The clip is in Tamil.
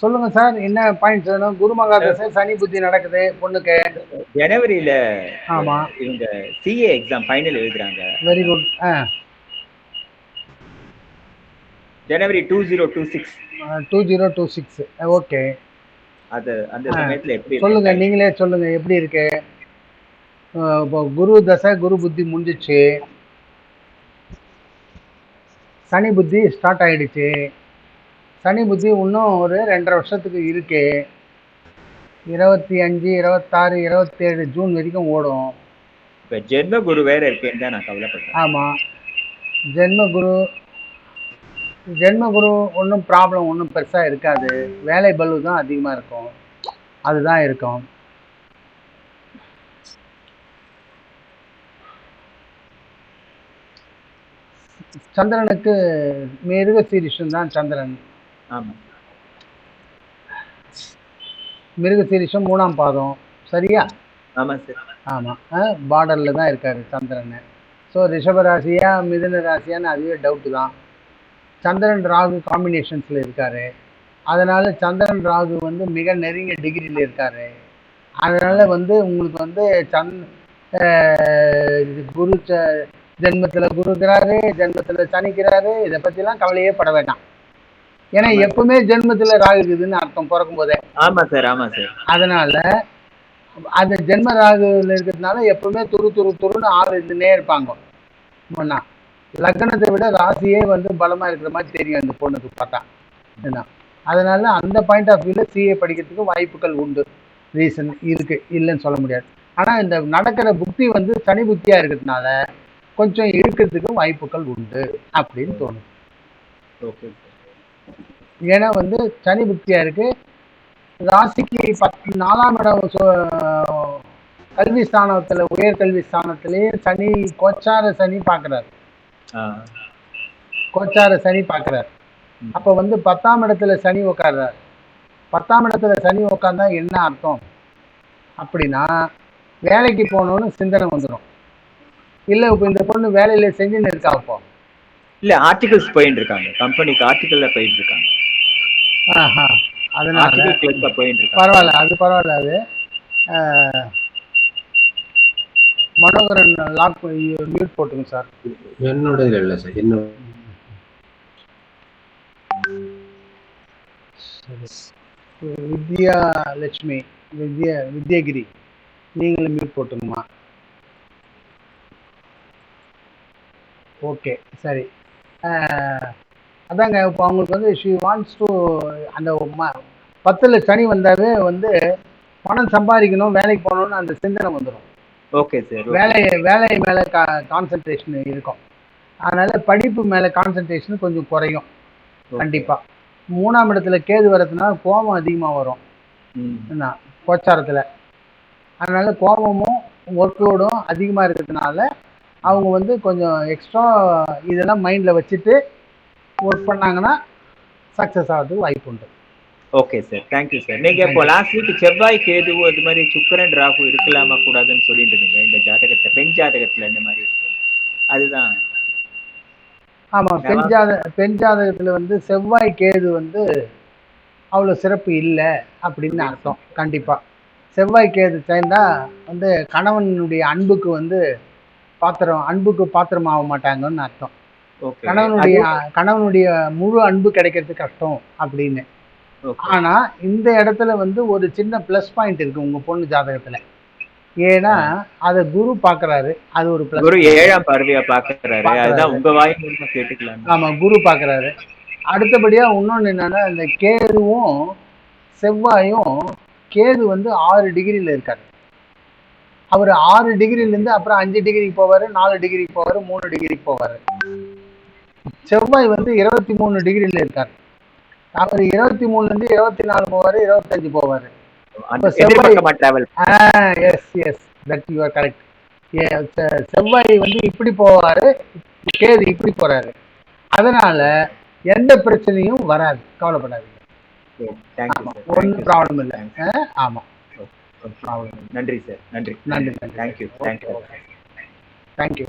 சொல்லுங்க சார் என்ன பாயிண்ட் வேணும்? குருமகா தசை சனி புத்தி நடக்குது பொண்ணுக்கு. ஜனவரியில ஆமா. இவங்க சிஏ எக்ஸாம் ஃபைனல் எழுதுறாங்க. Very good January two zero two six two zero two six okay அது அந்த. சமயத்துல எப்படி சொல்லுங்க நீங்களே சொல்லுங்க எப்படி இருக்கு? இப்போ குரு தசை குரு புத்தி முடிஞ்சிச்சு. சனி புத்தி ஸ்டார்ட் ஆயிடுச்சு. சனி புத்தி இன்னும் ஒரு ரெண்டரை வருஷத்துக்கு இருக்கு. இருபத்தி அஞ்சு இருபத்தாறு இருபத்தேழு ஜூன் வரைக்கும் ஓடும். இப்ப ஜென்ம குரு வேற இருக்கேன்னு தான் நான் கவலைப்படுறேன் ஆமாம் ஜென்ம குரு ஜென்ம குரு ஒன்றும் ப்ராப்ளம் ஒன்றும் பெருசாக இருக்காது. வேலை பலு தான் அதிகமாக இருக்கும். அதுதான் இருக்கும். சந்திரனுக்கு மிருக சீரிஷம் தான் சந்திரன். ஆமா. மிருக சீரிஷம் மூணாம் பாதம். சரியா? ஆமா சார். ஆமாம் பார்டரில் தான் இருக்கார் சந்திரன். ஸோ ரிஷப ராசியா மிதுன ராசியான்னு அதுவே டவுட்டு தான். சந்திரன் ராகு காம்பினேஷன்ஸில் இருக்கார். அதனால் சந்திரன் ராகு வந்து மிக நெருங்கிய டிகிரியில் இருக்கார். அதனால் வந்து உங்களுக்கு வந்து சந் குரு ச ஜென்மத்தில் குருக்கிறாரு ஜென்மத்தில் சனிக்கிறாரு இதை பற்றிலாம் கவலையே பட வேண்டாம். ஏன்னா எப்பவுமே ஜென்மத்தில் ராகு இருக்குதுன்னு அர்த்தம் பிறக்கும் போதே ஆமா சார் ஆமா சார். அதனால அந்த ஜென்ம ராகுல இருக்கிறதுனால எப்பவுமே துரு துரு துருன்னு ஆள் இருந்துனே இருப்பாங்க. ஒண்ணா லக்னத்தை விட ராசியே வந்து பலமா இருக்கிற மாதிரி தெரியும் அந்த பொண்ணுக்கு பார்த்தா. என்ன அதனால அந்த பாயிண்ட் ஆஃப் வியூல சிஏ படிக்கிறதுக்கு வாய்ப்புகள் உண்டு. ரீசன் இருக்கு இல்லைன்னு சொல்ல முடியாது. ஆனா இந்த நடக்கிற புத்தி வந்து சனி புத்தியா இருக்கிறதுனால கொஞ்சம் இருக்கிறதுக்கு வாய்ப்புகள் உண்டு அப்படின்னு தோணுது. ஓகே ஏன்னா வந்து சனி புத்தியா இருக்கு. ராசிக்கு பத்து நாலாம் இடம் கல்வி ஸ்தானத்துல உயர் கல்வி ஸ்தானத்திலேயே சனி கோச்சார சனி பார்க்கறாரு கோச்சார சனி பார்க்கறாரு. அப்ப வந்து பத்தாம் இடத்துல சனி உட்கார்றாரு பத்தாம் இடத்துல சனி உட்கார்ந்தா என்ன அர்த்தம்? அப்படின்னா வேலைக்கு போகணும்னு சிந்தனை வந்துடும் இல்லை இப்போ இந்த பொண்ணு வேலையில செஞ்சுன்னு இருக்கா இப்போ இல்ல ஆர்டிகல்ஸ் போயிட்டு இருக்காங்க கம்பெனிக்கு ஆர்டிகல்ல போயிட்டு இருக்காங்க ஆஹா அதனால போயிட்டு இருக்காங்க பரவாயில்ல அது பரவாயில்ல அது. மனோகரன் லாக் மியூட் போட்டுங்க சார். என்னோட இல்ல சார் என்னோட வித்யா லட்சுமி வித்யா வித்யகிரி நீங்களும் மியூட் போட்டுங்கம்மா. ஓகே சரி. அதாங்க இப்போ அவங்களுக்கு வந்து ஷி வாண்ட்ஸ் டு அந்த பத்துல சனி வந்தாவே வந்து பணம் சம்பாதிக்கணும் வேலைக்கு போகணும்னு அந்த சிந்தனை வந்துடும் ஓகே சார் வேலை வேலை மேலே கா கான்சன்ட்ரேஷன் இருக்கும். அதனால படிப்பு மேலே கான்சன்ட்ரேஷன் கொஞ்சம் குறையும். கண்டிப்பாக மூணாம் இடத்துல கேது வரதுனால கோபம் அதிகமாக வரும். என்ன கோச்சாரத்தில். அதனால கோபமும் ஒர்க்லோடும் அதிகமாக இருக்கிறதுனால அவங்க வந்து கொஞ்சம் எக்ஸ்ட்ரா இதெல்லாம் மைண்டில் வச்சுட்டு ஒர்க் பண்ணாங்கன்னா சக்ஸஸ் ஆகிறதுக்கு வாய்ப்பு உண்டு. ஓகே சார் தேங்க்யூ சார் நீங்க இப்போ லாஸ்ட் வீக் செவ்வாய் கேது அது மாதிரி சுக்கிரன் ராகு இருக்கலாமா கூடாதுன்னு சொல்லிட்டு இருந்தீங்க. இந்த ஜாதகத்தை பெண் ஜாதகத்துல இந்த மாதிரி அதுதான். ஆமாம் பெண் ஜாத பெண் ஜாதகத்தில் வந்து செவ்வாய் கேது வந்து அவ்வளோ சிறப்பு இல்லை அப்படின்னு அர்த்தம். கண்டிப்பாக செவ்வாய் கேது சேர்ந்தா வந்து கணவனுடைய அன்புக்கு வந்து பாத்திரம் அன்புக்கு பாத்திரம் ஆக மாட்டாங்கன்னு அர்த்தம். கணவனுடைய கணவனுடைய முழு அன்பு கிடைக்கிறது கஷ்டம் அப்படின்னு. ஆனா இந்த இடத்துல வந்து ஒரு சின்ன ப்ளஸ் பாயிண்ட் இருக்கு உங்க பொண்ணு ஜாதகத்துல. ஏன்னா அதை குரு பாக்குறாரு அது ஒரு ப்ளஸ் குரு ஏழாம் பார்வையா பாக்குறாரு. அதுதான் உங்க வாய் மூலமா கேட்டுக்கலாம். ஆமா குரு பாக்குறாரு. அடுத்தபடியா இன்னொன்னு என்னன்னா இந்த கேதுவும் செவ்வாயும் கேது வந்து ஆறு டிகிரில இருக்காரு. அவர் ஆறு டிகிரில இருந்து அப்புறம் அஞ்சு டிகிரிக்கு போவாரு நாலு டிகிரிக்கு போவாரு மூணு டிகிரிக்கு போவாரு. செவ்வாய் வந்து இருபத்தி மூணு டிகிரில இருக்காரு. அவர் இருபத்தி மூணுல இருந்து இருபத்தி நாலு போவாரு இருபத்தஞ்சு போவாரு. Yes yes that you are correct செவ்வாய் வந்து இப்படி போவாரு கேது இப்படி போறாரு. அதனால எந்த பிரச்சனையும் வராது. கவலைப்படாதீங்க. ஒன்றும் ப்ராப்ளம் இல்லை. அஹ், ஆமா. ப்ராப்ளம் நன்றி சார் நன்றி நன்றி தேங்க்யூ தேங்க்யூ தேங்க்யூ